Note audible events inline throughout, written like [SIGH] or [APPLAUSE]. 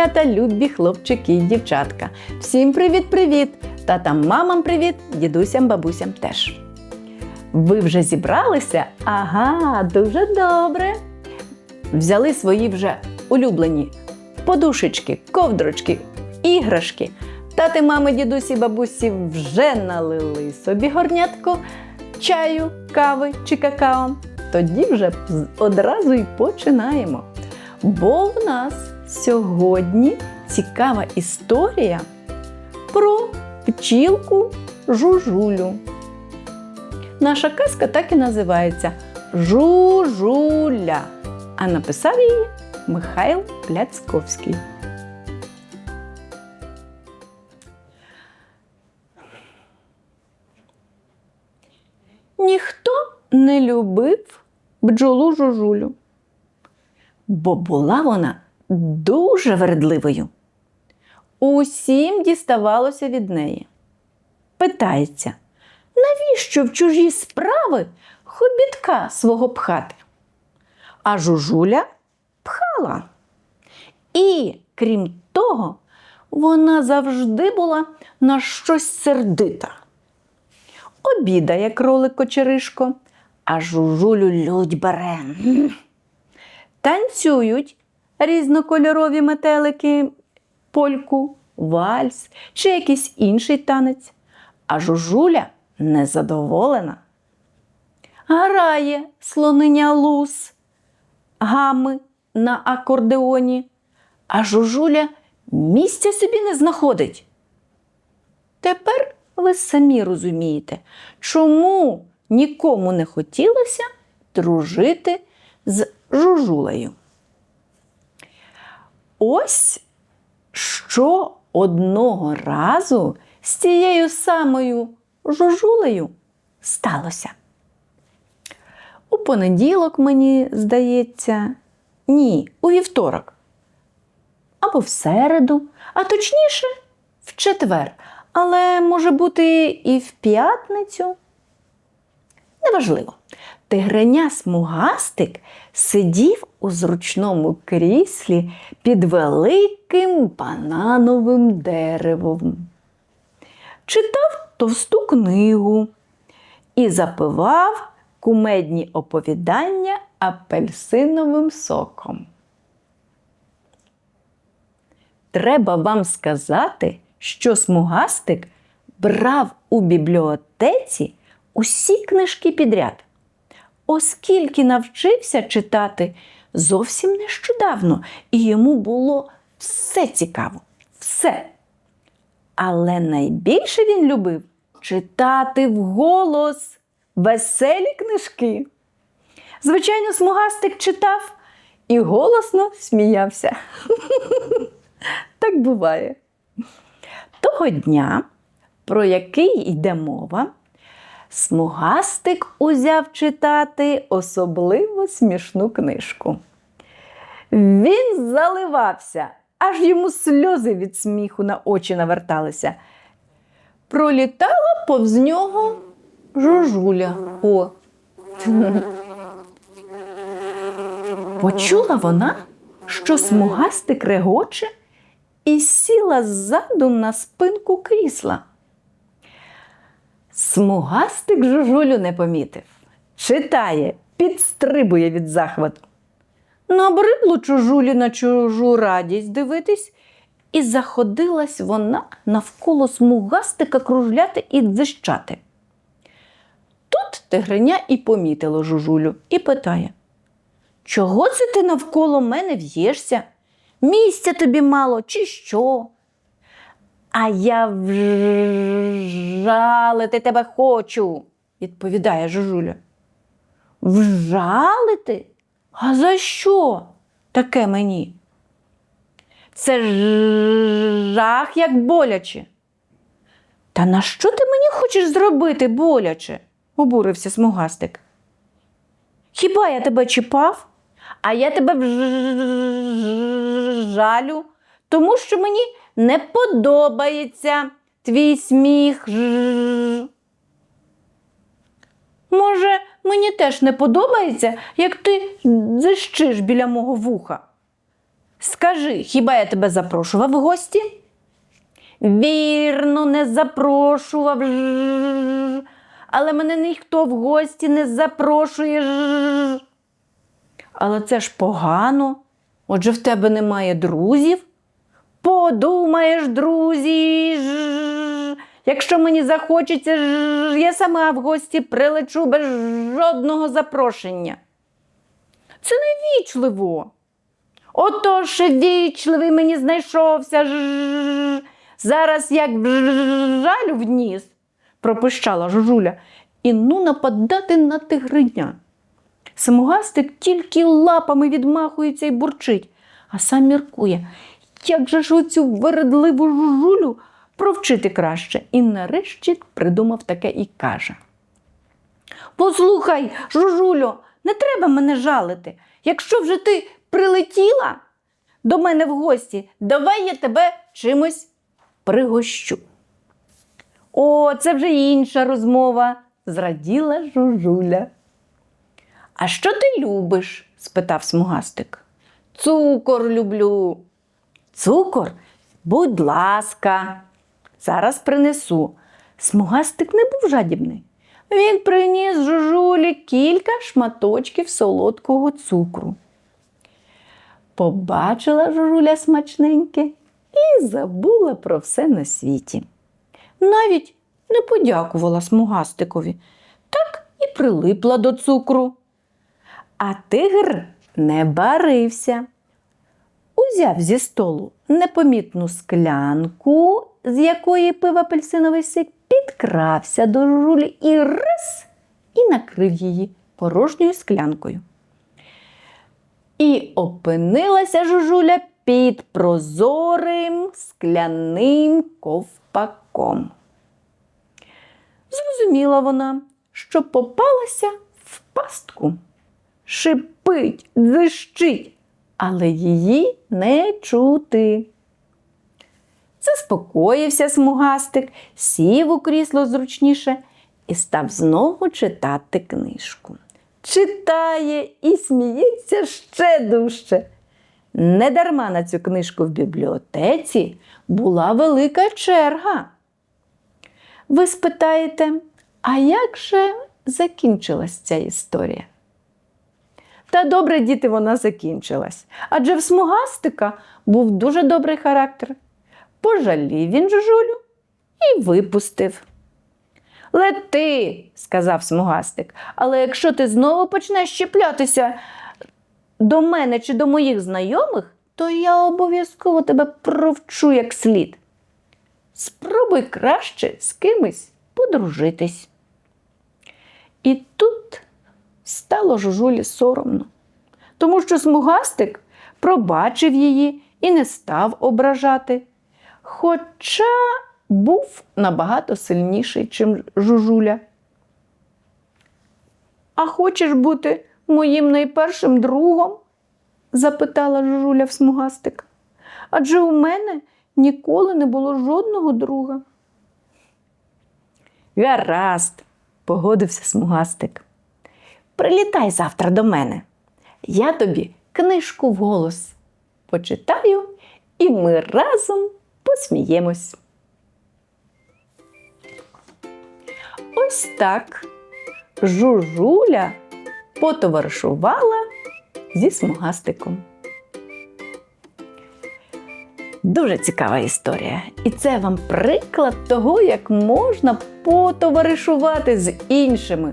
Малята, любі хлопчики і дівчатка. Всім привіт-привіт! Татам, мамам привіт, дідусям, бабусям теж. Ви вже зібралися? Ага, дуже добре. Взяли свої вже улюблені подушечки, ковдрочки, іграшки. Тати, мами, дідусі, бабусі вже налили собі горнятку чаю, кави чи какао. Тоді вже одразу й починаємо. Бо в нас сьогодні цікава історія про пчілку жужулю. Наша казка так і називається Жужуля. А написав її Михайло Пляцковський. Ніхто не любив бджолу жужулю, бо була вона дуже вередливою. Усім діставалося від неї. Питається, навіщо в чужі справи хобітка свого пхати? А жужуля пхала. І, крім того, вона завжди була на щось сердита. Обідає кролик кочеришко, а жужулю лють бере. Танцюють різнокольорові метелики, польку, вальс чи якийсь інший танець. А жужуля незадоволена. Грає слониня лус, гами на акордеоні, а жужуля місця собі не знаходить. Тепер ви самі розумієте, чому нікому не хотілося дружити з жужулею. Ось що одного разу з цією самою жужулею сталося. У понеділок, мені здається, ні, у вівторок. Або в середу, а точніше в четвер. Але може бути і в п'ятницю. Неважливо. Тигреня смугастик сидів у зручному кріслі під великим банановим деревом. Читав товсту книгу і запивав кумедні оповідання апельсиновим соком. Треба вам сказати, що смугастик брав у бібліотеці усі книжки підряд, оскільки навчився читати зовсім нещодавно, і йому було все цікаво, все. Але найбільше він любив читати вголос веселі книжки. Звичайно, смугастик читав і голосно сміявся. [LAUGHS] Так буває. Того дня, про який йде мова, смугастик узяв читати особливо смішну книжку. Він заливався, аж йому сльози від сміху на очі наверталися. Пролітала повз нього жужуля. О. [LAUGHS] Почула вона, що смугастик регоче і сіла ззаду на спинку крісла. Смугастик жужулю не помітив. Читає, підстрибує від захвату. Набридло чужулі на чужу радість дивитись, і заходилась вона навколо смугастика кружляти і дзищати. Тут тигриня і помітило жужулю і питає: Чого це ти навколо мене в'єшся? Місця тобі мало, чи що? А я вжалити тебе хочу, відповідає жужуля. Вжалити? А за що таке мені? Це жах як боляче. Та на що ти мені хочеш зробити боляче? обурився смугастик. Хіба я тебе чіпав? А я тебе жалю, тому що мені не подобається твій сміх. Може, мені теж не подобається, як ти зищиш біля мого вуха. Скажи, хіба я тебе запрошував в гості? Вірно, не запрошував. ж. Але мене ніхто в гості не запрошує. ж. Але це ж погано. Отже, в тебе немає друзів. Подумаєш, друзі. ж. Якщо мені захочеться, ж, я сама в гості прилечу без жодного запрошення. Це невічливо. Отож вічливий мені знайшовся. ж. Зараз як жалю в ніс, пропищала жужуля, і ну нападати на тигриня. Смугастик тільки лапами відмахується і бурчить, а сам міркує, як же ж оцю вередливу жужулю провчити краще. І нарешті придумав таке і каже. Послухай, жужулю, не треба мене жалити. Якщо вже ти прилетіла до мене в гості, давай я тебе чимось пригощу. О, це вже інша розмова, зраділа жужуля. А що ти любиш? спитав смугастик. Цукор люблю. Цукор? Будь ласка, зараз принесу. Смугастик не був жадібний. Він приніс жужулі кілька шматочків солодкого цукру. Побачила жужуля смачненьке і забула про все на світі. Навіть не подякувала смугастикові, так і прилипла до цукру. А тигр не барився. Узяв зі столу непомітну склянку, з якої пив апельсиновий сик, підкрався до жужулі і раз і накрив її порожньою склянкою. І опинилася жужуля під прозорим скляним ковпаком. Зрозуміла вона, що попалася в пастку. Шипить, дзищить, але її не чути. Заспокоївся смугастик, сів у крісло зручніше і став знову читати книжку. Читає і сміється ще дужче. Недарма на цю книжку в бібліотеці була велика черга. Ви спитаєте, а як же закінчилась ця історія? Та добре, діти, вона закінчилась. Адже в смугастика був дуже добрий характер. Пожалів він жужулю і випустив. Лети, сказав смугастик, але якщо ти знову почнеш щеплятися до мене чи до моїх знайомих, то я обов'язково тебе провчу як слід. Спробуй краще з кимось подружитись. І тут стало жужулі соромно, тому що смугастик пробачив її і не став ображати. Хоча був набагато сильніший, чим жужуля. А хочеш бути моїм найпершим другом? запитала жужуля в смугастика. Адже у мене ніколи не було жодного друга. Гаразд, погодився смугастик. Прилітай завтра до мене. Я тобі книжку вголос почитаю, і ми разом посміємось. Ось так жужуля потоваришувала зі смугастиком. Дуже цікава історія. І це вам приклад того, як можна потоваришувати з іншими.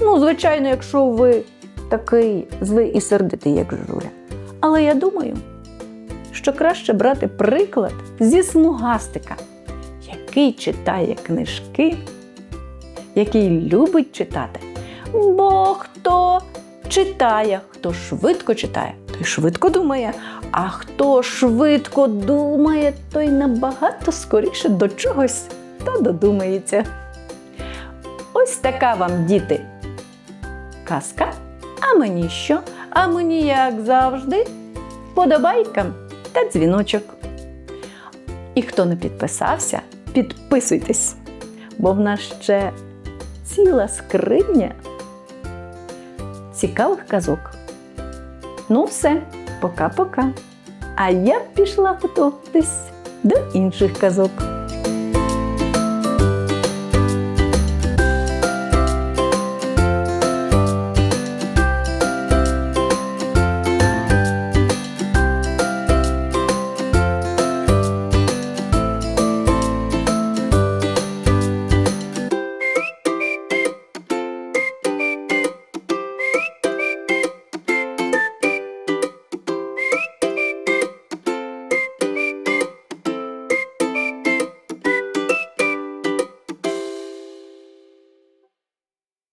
Ну, звичайно, якщо ви такий злий і сердитий, як жужуля. Але я думаю, що краще брати приклад зі смугастика, який читає книжки, який любить читати. Бо хто читає, хто швидко читає, той швидко думає, а хто швидко думає, той набагато скоріше до чогось та додумається. Ось така вам, діти, казка. А мені що? А мені, як завжди, подобайка та дзвіночок. І хто не підписався, підписуйтесь, бо в нас ще ціла скриня цікавих казок. Ну, все, пока-пока. А я пішла готуватись до інших казок.